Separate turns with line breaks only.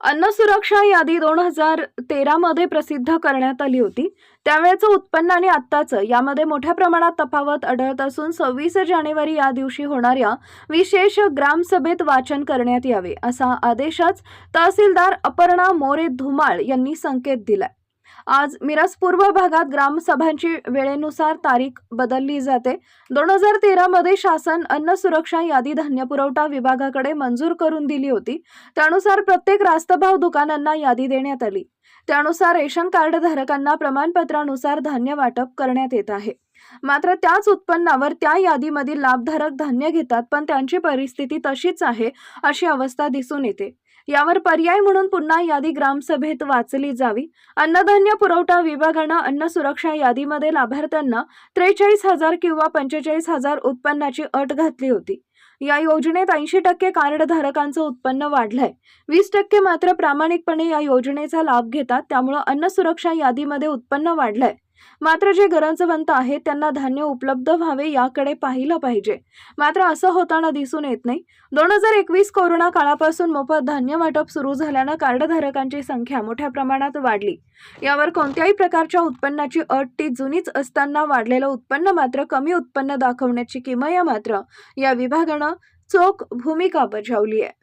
अन्न सुरक्षा यादी दोन हजार तेरामध्ये प्रसिद्ध करण्यात आली होती. त्यावेळेचं उत्पन्न आणि आत्ताचं यामध्ये मोठ्या प्रमाणात तफावत आढळत असून सव्वीस जानेवारी या दिवशी होणाऱ्या विशेष ग्रामसभेत वाचन करण्यात यावे असा आदेशच तहसीलदार अपर्णा मोरे धुमाळ यांनी संकेत दिलाय. आज मिरज पूर्व भागात ग्रामसभांची वेळेनुसार तारीख बदलली जाते. दोन हजार तेरामध्ये शासन अन्न सुरक्षा यादी धान्य पुरवठा विभागाकडे मंजूर करून दिली होती. त्यानुसार प्रत्येक रास्तभाव दुकानांना यादी देण्यात आली. त्यानुसार रेशन कार्ड धारकांना प्रमाणपत्रानुसार धान्य वाटप करण्यात येत आहे. मात्र त्याच उत्पन्नावर त्या यादीमधील लाभधारक धान्य घेतात पण त्यांची परिस्थिती तशीच आहे अशी अवस्था दिसून येते. यावर पर्याय म्हणून पुन्हा यादी ग्रामसभेत वाचली जावी. अन्नधान्य पुरवठा विभागानं अन्न सुरक्षा यादीमध्ये लाभार्थ्यांना त्रेचाळीस हजार किंवा पंचेचाळीस हजार उत्पन्नाची अट घातली होती. या योजनेत ऐंशी टक्के कार्डधारकांचं उत्पन्न वाढलंय. वीस टक्के मात्र प्रामाणिकपणे या योजनेचा लाभ घेतात त्यामुळं अन्न सुरक्षा यादीमध्ये उत्पन्न वाढलंय. मात्र जे गरजवंत आहेत त्यांना धान्य उपलब्ध व्हावे याकडे पाहिलं पाहिजे. मात्र असं होताना दिसून येत नाही. दोन हजार एकवीस कोरोना काळापासून मोफत धान्य वाटप सुरू झाल्यानं कार्डधारकांची संख्या मोठ्या प्रमाणात वाढली. यावर कोणत्याही प्रकारच्या उत्पन्नाची अट ती जुनीच असताना वाढलेलं उत्पन्न मात्र कमी उत्पन्न दाखवण्याची किमया मात्र या विभागानं चोख भूमिका बजावली आहे